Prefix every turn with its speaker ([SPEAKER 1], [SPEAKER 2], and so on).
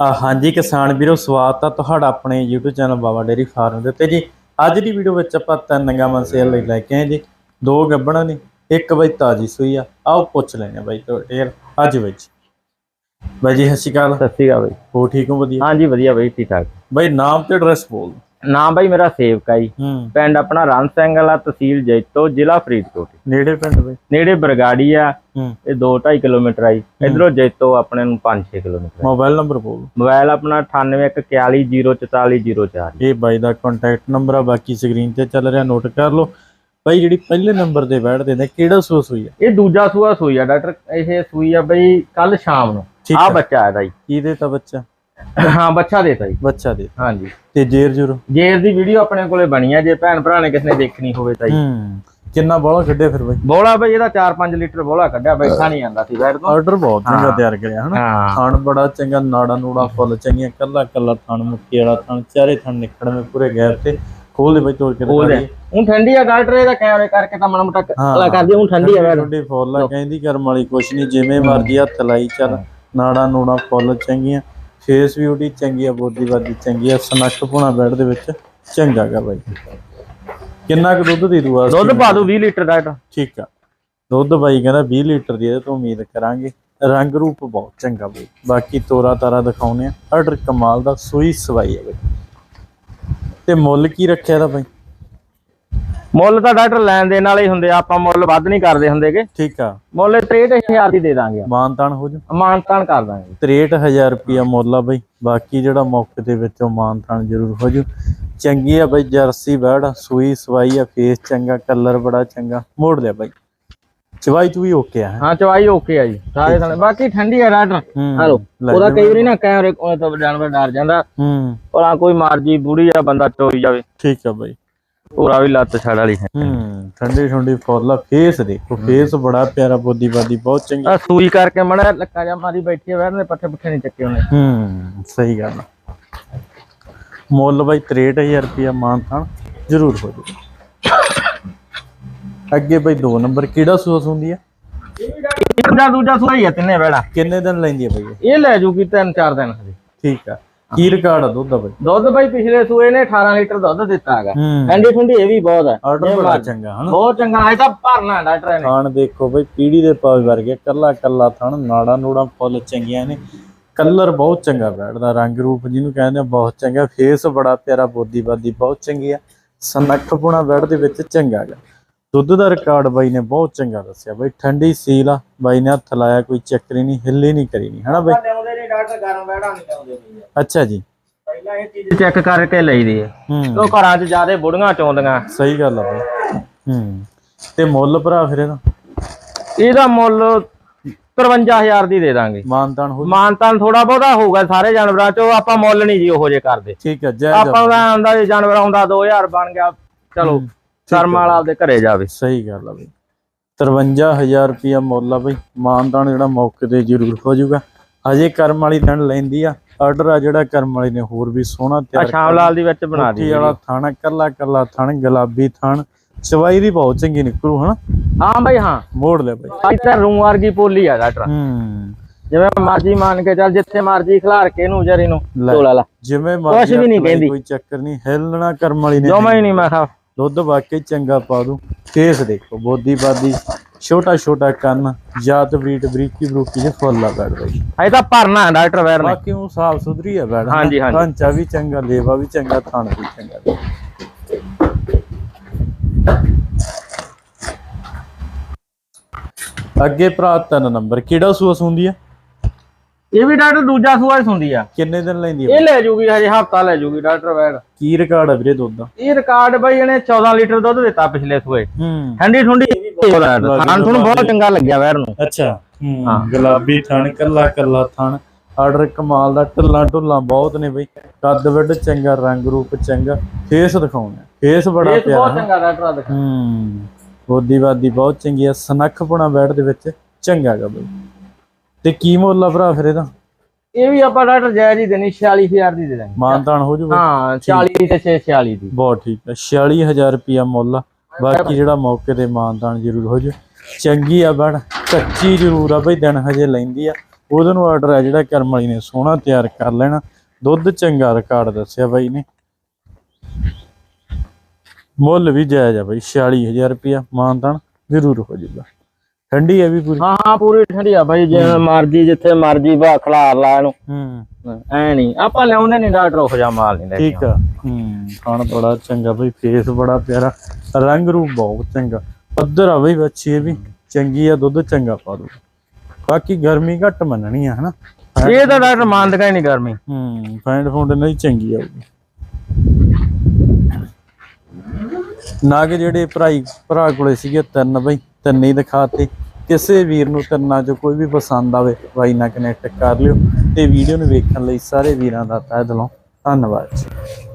[SPEAKER 1] ਹਾਂਜੀ ਕਿਸਾਨ ਵੀਰੋ ਸਵਾਗਤ ਆ ਤੁਹਾਡਾ ਆਪਣੇ YouTube channel Baba dairy farm ਦੇ ਉੱਤੇ ਜੀ। ਅੱਜ ਦੀ ਵੀਡੀਓ ਵਿੱਚ ਆਪਾਂ ਤਿੰਨ ਗਾਵਾਂ ਸੇਲ ਲਈ ਲੈ ਕੇ ਆਏ ਜੀ। ਦੋ ਗੱਬਣਾ ਨੇ ਇੱਕ ਬਈ ਤਾਜੀ ਸੂਈ ਆ। ਆਓ ਪੁੱਛ ਲੈਣੇ ਆ ਬਾਈ ਤੁਹਾਡੇ ਯਾਰ ਅੱਜ ਵਿੱਚ ਬਾਈ ਜੀ ਸਤਿ ਸ਼੍ਰੀ ਅਕਾਲ।
[SPEAKER 2] ਸਤਿ ਸ਼੍ਰੀ ਅਕਾਲ ਬਾਈ।
[SPEAKER 1] ਹੋ ਠੀਕ ਹੋ ਵਧੀਆ?
[SPEAKER 2] ਹਾਂਜੀ ਵਧੀਆ ਬਾਈ ਠੀਕ ਠਾਕ
[SPEAKER 1] ਬਾਈ ਨਾਮ ਤੇ ਐਡਰੈਸ ਬੋਲ
[SPEAKER 2] ਨਾਮ ਬਾਈ ਮੇਰਾ ਸੇਵਕਾ ਜੀ।
[SPEAKER 1] ਹੂੰ।
[SPEAKER 2] ਪਿੰਡ ਆਪਣਾ ਰਣ ਸਿੰਘ ਵਾਲਾ ਤਹਿਸੀਲ ਜੈਤੋ ਜ਼ਿਲ੍ਹਾ ਫਰੀਦਕੋਟ।
[SPEAKER 1] ਨੇੜੇ ਪਿੰਡ ਬਾਈ?
[SPEAKER 2] ਨੇੜੇ ਬਰਗਾੜੀ ਆ।
[SPEAKER 1] ਹੂੰ।
[SPEAKER 2] ਇਹ 2.5 ਕਿਲੋਮੀਟਰ ਆਈ ਇਧਰੋਂ ਜੈਤੋ ਆਪਣੇ ਨੂੰ 5-6 ਕਿਲੋਮੀਟਰ
[SPEAKER 1] ਮੋਬਾਈਲ ਨੰਬਰ ਬੋਲ।
[SPEAKER 2] ਮੋਬਾਈਲ ਆਪਣਾ 9814404404
[SPEAKER 1] ਇਹ ਬਾਈ ਦਾ ਕੰਟੈਕਟ ਨੰਬਰ ਆ ਬਾਕੀ ਸਕਰੀਨ ਤੇ ਚੱਲ ਰਿਹਾ ਨੋਟ ਕਰ ਲਓ। ਬਾਈ ਜਿਹੜੀ ਪਹਿਲੇ ਨੰਬਰ ਤੇ ਬੈਠਦੇ ਨੇ ਕਿਹੜਾ ਸੂਸ ਹੋਈ ਆ?
[SPEAKER 2] ਇਹ ਦੂਜਾ ਸੂਆ ਸੂਈ ਆ ਡਾਕਟਰ ਇਹ ਸੂਈ ਆ ਬਈ ਕੱਲ ਸ਼ਾਮ ਨੂੰ।
[SPEAKER 1] ਠੀਕ
[SPEAKER 2] ਆ
[SPEAKER 1] ਆ।
[SPEAKER 2] ਬੱਚਾ ਆਇਆ ਜੀ।
[SPEAKER 1] ਕਿਹਦੇ ਤਾਂ ਬੱਚਾ?
[SPEAKER 2] ਹਾਂ ਬੱਚਾ ਦੇਤਾ ਜੀ।
[SPEAKER 1] ਬੱਚਾ ਦੇ
[SPEAKER 2] ਹਾਂਜੀ।
[SPEAKER 1] ਤੇ ਜੇਰ ਜੁਰ?
[SPEAKER 2] ਜੇ ਇਸ ਦੀ ਵੀਡੀਓ ਆਪਣੇ ਕੋਲੇ ਬਣੀ ਆ ਜੇ ਭੈਣ ਭਰਾ ਨੇ ਕਿਸੇ ਨੇ ਦੇਖਣੀ ਹੋਵੇ ਤਾਂ ਜੀ।
[SPEAKER 1] ਹੂੰ ਕਿੰਨਾ ਬੋਲਾ ਕੱਢਿਆ ਫਿਰ ਬਾਈ?
[SPEAKER 2] ਬੋਲਾ ਬਈ ਇਹਦਾ 4-5 ਲੀਟਰ ਬੋਲਾ ਕੱਢਿਆ ਬੈਠਾ ਨਹੀਂ ਜਾਂਦਾ ਸੀ ਬੈਠ ਤੋਂ।
[SPEAKER 1] ਆਰਡਰ ਬਹੁਤ ਚੰਗਾ। ਤਿਆਰ ਕਰਿਆ ਹਨਾ? ਥਣ ਬੜਾ ਚੰਗਾ ਨਾੜਾ ਨੂੜਾ ਫੁੱਲ ਚੰਗੀਆਂ ਕੱਲਾ ਕੱਲਾ ਥਣ ਮੁੱਕੀ ਵਾਲਾ ਥਣ ਚਾਰੇ ਥਣ ਨਿਕੜਵੇਂ ਪੂਰੇ ਗੈਰ ਤੇ। ਖੋਲ ਦੇ ਬਾਈ ਤੋੜ ਕੇ ਦਿਖਾ
[SPEAKER 2] ਦੇ। ਉਹ ਠੰਡੀ ਆ ਡਾਕਟਰ ਇਹਦਾ ਕੈਮਰੇ ਕਰਕੇ ਤਾਂ ਮਨ ਮਟਕ ਕਰਦੀ ਉਹ ਠੰਡੀ ਆ ਵੈਰ
[SPEAKER 1] ਠੰਡੀ ਫੁੱਲ ਆ ਕਹਿੰਦੀ ਕਰਮ ਵਾਲੀ ਕੁਛ ਨਹੀਂ ਜਿਵੇਂ ਮਰਜ਼ੀ ਹੱਥ ਲਾਈ ਚੱਲ। ਨਾੜਾ ਨੂੜਾ ਫੁੱਲ ਚੰਗੀਆਂ। ਫੇਸ ਵੀ ਉਹਦੀ ਚੰਗੀ ਆ ਬੋਦੀ ਬਾਦੀ ਚੰਗੀ ਆ ਸਨੱਖ ਪੁਣਾ ਬੈਡ ਦੇ ਵਿੱਚ ਚੰਗਾ ਗਾ ਬਾਈ। ਕਿੰਨਾ ਕੁ ਦੁੱਧ ਦੇ ਦੂਆ
[SPEAKER 2] ਦੁੱਧ ਪਾ ਦੂ 20 ਲੀਟਰ ਡਾਕਟਰ
[SPEAKER 1] ਠੀਕ ਆ। ਦੁੱਧ ਬਾਈ ਕਹਿੰਦਾ 20 ਲੀਟਰ ਦੀ ਇਹਦੇ ਤੋਂ ਉਮੀਦ ਕਰਾਂਗੇ। ਰੰਗ ਰੂਪ ਬਹੁਤ ਚੰਗਾ ਬਈ। ਬਾਕੀ ਤੋਰਾ ਤਾਰਾ ਦਿਖਾਉਨੇ ਆ। ਆਰਡਰ ਕਮਾਲ ਦਾ ਸੂਈ ਸਵਾਈ ਹੈ ਬਈ। ਤੇ ਮੁੱਲ ਕੀ ਰੱਖਿਆ ਦਾ ਬਾਈ?
[SPEAKER 2] ਮੁੱਲ ਤਾਂ ਡਾਕਟਰ ਲੈਣ ਦੇਣ ਵਾਲੇ ਹੀ ਹੁੰਦੇ ਆ ਆਪਾਂ ਮੁੱਲ ਵੱਧ ਨਹੀਂ ਕਰਦੇ ਹੁੰਦੇਗੇ।
[SPEAKER 1] ਠੀਕ ਆ।
[SPEAKER 2] ਮੁੱਲ 63000 ਦੀ ਦੇ ਦਾਂਗੇ
[SPEAKER 1] ਮਾਨਤਾਨ ਹੋ ਜੂ
[SPEAKER 2] ਮਾਨਤਾਨ ਕਰ ਦਾਂਗੇ।
[SPEAKER 1] 63000 ਰੁਪਿਆ ਮੁੱਲ ਆ ਬਈ। ਬਾਕੀ ਜਿਹੜਾ ਮੌਕੇ ਦੇ ਵਿੱਚੋਂ ਮਾਨਤਾਨ ਜ਼ਰੂਰ ਹੋ ਜੂ ਚੰਗੀ ਆ ਬਈ ਜਰਸੀ ਬੈੜ ਸੂਈ ਸਵਾਈ ਆ ਫੇਸ ਚੰਗਾ ਕਲਰ ਬੜਾ ਚੰਗਾ। ਮੋੜ ਲਿਆ ਬਾਈ। ਚਵਾਈ ਚੂਈ ਓਕੇ ਆ ਹੈਂ?
[SPEAKER 2] ਚਵਾਈ ਓਕੇ ਆ ਜੀ। ਸਾਰੇ ਥਾਣੇ ਬਾਕੀ ਠੰਡੀ ਆ ਡਾਕਟਰ।
[SPEAKER 1] ਹੂੰ
[SPEAKER 2] ਹਲੋ ਉਹਦਾ ਕਈ ਵਾਰੀ ਨਾ ਕੈਮਰੇ ਕੋਲ ਤੋਂ ਜਾਨਵਰ ਡਰ ਜਾਂਦਾ।
[SPEAKER 1] ਹੂੰ।
[SPEAKER 2] ਭਲਾ ਕੋਈ ਮਰਜ਼ੀ ਬੁੜੀ ਆ ਬੰਦਾ ਚੋਈ ਜਾਵੇ।
[SPEAKER 1] ਠੀਕ ਆ ਬਾਈ।
[SPEAKER 2] ਪੂਰਾ ਵੀ ਲੱਤ ਛੜ ਵਾਲੀ ਹੈ।
[SPEAKER 1] ਹੂੰ ਠੰਡੀ ਠੰਡੀ ਫੁੱਲ ਫੇਸ ਦੇਖੋ ਫੇਸ ਬੜਾ ਪਿਆਰਾ ਬੋਦੀ ਬਾਦੀ ਬਹੁਤ ਚੰਗੀ।
[SPEAKER 2] ਆ ਸੂਈ ਕਰਕੇ ਮੜਾ ਲੱਕਾ ਜਾ ਮਾਰੀ ਬੈਠੀ ਆ ਵੈਰ ਨੇ ਪੱਠੇ ਪੁੱਠੇ ਨਹੀਂ ਚੱਕੇ ਉਹਨੇ
[SPEAKER 1] ਹੂੰ ਸਹੀ ਗੱਲ ਮੁੱਲ ਬਾਈ 63000 ਰੁਪਿਆ ਮਾਨਤਾਨ ਜ਼ਰੂਰ ਹੋ ਜੂ ਅੱਗੇ ਬਾਈ ਦੋ ਨੰਬਰ ਕਿਹੜਾ ਸੂਸ ਹੁੰਦੀ ਆ?
[SPEAKER 2] ਦੂਜਾ ਦੂਜਾ ਸੂਈ ਆ ਤਿੰਨੇ ਵੇੜਾ
[SPEAKER 1] ਕਿੰਨੇ ਦਿਨ ਲੈਂਦੀ ਆ ਬਾਈ ਇਹ?
[SPEAKER 2] ਲੈ ਜੂਗੀ ਤਿੰਨ ਚਾਰ ਦਿਨ। ਹਜੇ
[SPEAKER 1] ਠੀਕ ਆ। ਕੀ ਰਿਕਾਰਡ ਆ ਦੁੱਧ ਦਾ ਬਾਈ।
[SPEAKER 2] ਦੁੱਧ ਬਾਈ ਪਿਛਲੇ ਸੂਏ ਨੇ 18 ਲੀਟਰ ਦੁੱਧ ਦਿੱਤਾ ਹੈਗਾ। ਠੰਡੀ ਠੰਡੀ ਇਹ ਵੀ ਬਹੁਤ ਹੈ।
[SPEAKER 1] ਆਰਡਰ ਬੜਾ ਚੰਗਾ ਹਨਾ?
[SPEAKER 2] ਬਹੁਤ ਚੰਗਾ ਹੈ ਤਾਂ ਭਰਨਾ ਡਾਕਟਰ ਨੇ
[SPEAKER 1] ਥਾਣ ਦੇਖੋ ਬਈ ਪੀੜੀ ਦੇ ਪਾਵੇ ਵਰਗੇ ਕੱਲਾ ਕੱਲਾ ਥਣ ਨਾੜਾ ਨੂੜਾ ਫੁੱਲ ਚੰਗੀਆਂ ਨੇ। ਕਲਰ ਬਹੁਤ ਚੰਗਾ ਬੈਠਦਾ ਰੰਗ ਰੂਪ ਜਿਹਨੂੰ ਕਹਿੰਦੇ ਆ ਬਹੁਤ ਚੰਗਾ। ਫੇਸ ਬੜਾ ਪਿਆਰਾ ਬੋਦੀ ਬਾਦੀ ਬਹੁਤ ਚੰਗੀ ਆ। ਸਨੱਖ ਪੁਣਾ ਬੈਡ ਦੇ ਵਿੱਚ ਚੰਗਾ ਗਾ ਦੁੱਧ ਦਾ ਰਿਕਾਰਡ ਬਾਈ ਨੇ ਬਹੁਤ ਚੰਗਾ ਦੱਸਿਆ। ਬਾਈ ਠੰਡੀ ਸੀਲ ਆ। ਬਾਈ ਨੇ ਹੱਥ ਲਾਇਆ ਕੋਈ ਚੱਕਰੀ ਨਹੀਂ ਹਿੱਲੀ ਨਹੀਂ ਕਰੀ ਨਹੀਂ ਹਨਾ ਬਾਈ?
[SPEAKER 2] ਆਉਂਦੇ ਗਰਮ ਨਹੀਂ ਆਉਂਦੇ
[SPEAKER 1] ਅੱਛਾ ਜੀ।
[SPEAKER 2] ਪਹਿਲਾਂ ਇਹ ਚੀਜ਼ ਚੈੱਕ ਕਰਕੇ ਲਈਦੀ ਹੈ
[SPEAKER 1] ਹੂੰ।
[SPEAKER 2] ਉਹ ਘਰਾਂ 'ਚ ਜਿਆਦੇ ਬੁੜੀਆਂ ਚੋਂਦੀਆਂ।
[SPEAKER 1] ਸਹੀ ਗੱਲ ਆ ਬਾਈ। ਹੂੰ। ਤੇ ਮੁੱਲ ਭਰਾ ਫਿਰ ਇਹਦਾ?
[SPEAKER 2] ਇਹਦਾ ਮੁੱਲ 53000 ਦੀ ਦੇ ਦਾਂਗੇ।
[SPEAKER 1] ਮਾਨਤਾਨ ਹੋ
[SPEAKER 2] ਮਾਨਤਾਨ ਥੋੜਾ ਬਹੁਤਾ ਹੋਊਗਾ ਸਾਰੇ ਜਾਨਵਰਾਂ 'ਚੋਂ ਆਪਾਂ ਮੁੱਲ ਨਹੀਂ ਜੀ ਉਹੋ ਜੇ ਕਰਦੇ।
[SPEAKER 1] ਠੀਕ ਹੈ ਜੈ
[SPEAKER 2] ਆਪਾਂ ਦਾ ਆਂਦਾ ਜੇ ਜਾਨਵਰ ਆਉਂਦਾ 2000 ਬਣ ਗਿਆ ਚਲੋ ਸ਼ਰਮ ਵਾਲਾ ਆਪਦੇ ਘਰੇ ਜਾਵੇ।
[SPEAKER 1] ਸਹੀ ਗੱਲ ਆ ਬਈ। 53000 ਰੁਪਿਆ ਮੁੱਲ ਆ ਬਈ। ਮਾਨਦਾਨ ਜਿਹੜਾ ਮੌਕੇ ਤੇ ਜ਼ਰੂਰ ਹੋ ਜਾਊਗਾ। ਹਜੇ ਕਰਮ ਵਾਲੀ ਦਿਨ ਲੈਂਦੀ ਆ। ਆਰਡਰ ਆ ਜਿਹੜਾ ਕਰਮ ਵਾਲੀ ਨੇ ਹੋਰ ਵੀ ਸੋਹਣਾ ਤਿਆਰ
[SPEAKER 2] ਸ਼ਾਮ ਲਾਲ ਦੀ ਵਿੱਚ ਬਣਾ
[SPEAKER 1] ਕੋਠੀ
[SPEAKER 2] ਦੀ
[SPEAKER 1] ਵਾਲਾ ਥਣ ਕੱਲਾ ਕੱਲਾ ਥਣ ਗੁਲਾਬੀ ਥਣ ਚਵਾਈ ਦੀ ਬਹੁਤ ਚੰਗੀ ਨਿਕਲੂ ਹਨਾ?
[SPEAKER 2] ਹਾਂ ਬਈ ਹਾਂ।
[SPEAKER 1] ਮੋੜ ਲੈ ਬਈ।
[SPEAKER 2] ਅੱਜ ਤਾਂ ਰੂੰ ਵਰਗੀ ਪੋਲੀ ਆ ਡਾਕਟਰ
[SPEAKER 1] ਹੂੰ।
[SPEAKER 2] ਜਿਵੇਂ ਮਰਜ਼ੀ ਮੰਨ ਕੇ ਚੱਲ ਜਿੱਥੇ ਮਰਜ਼ੀ ਖਿਲਾਰ ਕੇ ਇਹਨੂੰ ਜਰੀ ਨੂੰ
[SPEAKER 1] ਲੈ।
[SPEAKER 2] ਤੋਲਾ ਲਾ।
[SPEAKER 1] ਜਿਵੇਂ ਮਰਜ਼ੀ
[SPEAKER 2] ਵੀ ਨਹੀਂ
[SPEAKER 1] ਹੱਥ ਲਾਈ,
[SPEAKER 2] ਕਹਿੰਦੀ।
[SPEAKER 1] ਕੋਈ ਚੱਕਰ ਨਹੀਂ ਹਿੱਲਣਾ ਕਰਮ ਵਾਲੀ ਨੇ
[SPEAKER 2] ਜਮਾ ਹੀ ਨਹੀਂ ਮੈਂ ਕਿਹਾ।
[SPEAKER 1] ਦੁੱਧ ਵਾਕਈ ਚੰਗਾ ਪਾ ਦੂ। ਫੇਸ ਦੇਖੋ ਬੋਦੀ ਬਾਦੀ। ਛੋਟਾ ਛੋਟਾ ਕੰਨ ਜਾਤ ਬਰੀਟ ਬਰੀਕੀ ਬਰੂਕੀ ਜੇ ਫੁੱਲ ਆ ਬੈਠ ਬਈ
[SPEAKER 2] ਅਜੇ ਤਾਂ ਭਰਨਾ ਹੈ ਡਾਕਟਰ ਵੈਰ ਨੇ।
[SPEAKER 1] ਬਾਕੀ ਉਹ ਸਾਫ਼ ਸੁਥਰੀ ਆ ਬੈਠ
[SPEAKER 2] ਹਾਂਜੀ, ਹਾਂਜੀ।
[SPEAKER 1] ਢਾਂਚਾ ਵੀ ਚੰਗਾ ਲੇਵਾ ਵੀ ਚੰਗਾ ਥਣ ਵੀ ਚੰਗਾ। ਅੱਗੇ ਭਰਾ ਤਿੰਨ ਨੰਬਰ ਕਿਹੜਾ ਸੂਸ ਹੁੰਦੀ ਆ?
[SPEAKER 2] ਇਹ ਵੀ ਡਾਕਟਰ ਦੂਜਾ ਸੂਆ ਹੀ ਸੁੰਦੀ ਆ।
[SPEAKER 1] ਕਿੰਨੇ ਦਿਨ ਲੈਂਦੀ ਆ
[SPEAKER 2] ਇਹ ਲੈ ਜੂਗੀ ਹਜੇ ਹਫਤਾ ਲੈ ਜੂਗੀ ਡਾਕਟਰ ਵੈਰ
[SPEAKER 1] ਕੀ ਰਿਕਾਰਡ ਆ ਵੀਰੇ ਦੁੱਧ ਦਾ?
[SPEAKER 2] ਇਹ ਰਿਕਾਰਡ ਬਈ ਇਹਨੇ 14 ਲੀਟਰ ਦੁੱਧ ਦਿੱਤਾ ਪਿਛਲੇ ਸੂਏ।
[SPEAKER 1] ਹੂੰ।
[SPEAKER 2] ਠੰਡੀ ਠੰਡੀ ਖਾਣ ਤੁਹਾਨੂੰ ਬਹੁਤ ਚੰਗਾ ਲੱਗਿਆ ਵੈਰ ਨੂੰ।
[SPEAKER 1] ਅੱਛਾ ਹੂੰ ਗੁਲਾਬੀ ਥਣ ਕੱਲਾ ਕੱਲਾ ਥਣ। ਆਰਡਰ ਕਮਾਲ ਦਾ ਢੱਲਾ ਢੁੱਲਾ ਬਹੁਤ ਨੇ ਬਈ। ਕੱਦ ਵੱਡ ਚੰਗਾ ਰੰਗ ਰੂਪ ਚੰਗਾ। ਫੇਸ ਦਿਖਾਉਣਾ ਫੇਸ ਬੜਾ ਪਿਆਰਾ
[SPEAKER 2] ਬਹੁਤ ਚੰਗਾ ਡਾਕਟਰ ਦਿਖਾ
[SPEAKER 1] ਹੂੰ। ਬੋਦੀ ਬਾਦੀ ਬਹੁਤ ਚੰਗੀ ਆ। ਸਨੱਖ ਪੁਣਾ ਬੈਠ ਦੇ ਵਿੱਚ ਚੰਗਾ ਗਾ ਬਈ। ਤੇ ਕੀ ਮੁੱਲ ਆ ਭਰਾ ਫਿਰ ਇਹਦਾ?
[SPEAKER 2] ਇਹ ਵੀ ਆਪਾਂ ਡਾਕਟਰ ਜੈ ਜੀ ਦੇਣੀ 46000 ਦੀ ਦੇ ਦਾਂਗੇ।
[SPEAKER 1] ਮਾਨਤਾਨ ਹੋ ਜੂਗਾ?
[SPEAKER 2] ਹਾਂ 40 ਤੇ 646 ਦੀ।
[SPEAKER 1] ਬਹੁਤ ਠੀਕ। ਆ 46000 ਰੁਪਿਆ ਮੁੱਲ ਆ। ਬਾਕੀ ਜਿਹੜਾ ਮੌਕੇ ਤੇ ਮਾਨਤਾਨ ਜ਼ਰੂਰ ਹੋ ਜੂ। ਚੰਗੀ ਆ ਬਣ ਕੱਚੀ ਜ਼ਰੂਰ ਆ ਬਈ ਦਿਨ ਹਜੇ ਲੈਂਦੀ ਆ। ਉਹਦੇ ਨੂੰ ਆਰਡਰ ਹੈ ਜਿਹੜਾ ਕਰਮ ਵਾਲੀ ਨੇ ਸੋਹਣਾ ਤਿਆਰ ਕਰ ਲੈਣਾ। ਦੁੱਧ ਚੰਗਾ ਰਿਕਾਰਡ ਦੱਸਿਆ ਬਾਈ ਨੇ। ਮੁੱਲ ਵੀ ਜਾਇਜ਼ ਆ ਬਾਈ 46000 ਰੁਪਇਆ ਮਾਨਤਾਨ ਜ਼ਰੂਰ ਹੋ ਜਾਊਗਾ ਠੰਡੀ ਹੈ ਵੀ ਪੂਰੀ?
[SPEAKER 2] ਹਾਂ ਹਾਂ ਪੂਰੀ ਠੰਡੀ ਆ ਬਾਈ ਜਿਵੇਂ ਮਰਜ਼ੀ ਜਿੱਥੇ ਮਰਜ਼ੀ ਬਾ ਖਲਾਰ ਲਾ ਇਹਨੂੰ।
[SPEAKER 1] ਹੂੰ।
[SPEAKER 2] ਐ ਨਹੀਂ ਆਪਾਂ ਲਿਆਉਂਦੇ ਨਹੀਂ ਡਾਕਟਰ ਉਹ ਜਾ ਮਾਲ ਨਹੀਂ ਲੈ ਕੇ
[SPEAKER 1] ਠੀਕ ਆ। ਹੂੰ ਖਾਣ ਬੜਾ ਚੰਗਾ ਬਈ ਫੇਸ ਬੜਾ ਪਿਆਰਾ। ਰੰਗ ਰੂਪ ਬਹੁਤ ਚੰਗਾ। ਪੱਧਰ ਆ ਬਈ ਬੱਚੀ ਇਹ ਵੀ। ਚੰਗੀ ਆ ਦੁੱਧ ਚੰਗਾ ਪਾ ਦੂ। ਬਾਕੀ ਗਰਮੀ ਘੱਟ ਮੰਨਣੀ ਆ ਹਨਾ।
[SPEAKER 2] ਇਹ ਤਾਂ ਡਾਕਟਰ ਮੰਨਦਾ ਹੀ ਨਹੀਂ ਗਰਮੀ।
[SPEAKER 1] ਹੂੰ ਫੈਂਡ ਫੁੰਡ ਨਹੀਂ ਚੰਗੀ ਆਊਗੀ। ਨਾਗ ਜਿਹੜੇ ਭਰਾਈ ਭਰਾ ਕੋਲੇ ਸੀਗੇ ਤਿੰਨ ਬਈ। ਤਿੰਨੇ ਹੀ ਦਿਖਾਤੇ। ਕਿਸੇ ਵੀਰ ਨੂੰ ਤਿੰਨਾਂ ਚੋਂ ਕੋਈ ਵੀ ਪਸੰਦ ਆਵੇ, ਬਾਈ ਨਾਲ ਕਨੈਕਟ ਕਰ ਲਿਓ ਤੇ ਵੀਡੀਓ ਨੂੰ ਵੇਖਣ ਲਈ ਸਾਰੇ ਵੀਰਾਂ ਦਾ ਤਹਿ ਦਿਲੋਂ ਧੰਨਵਾਦ ਜੀ।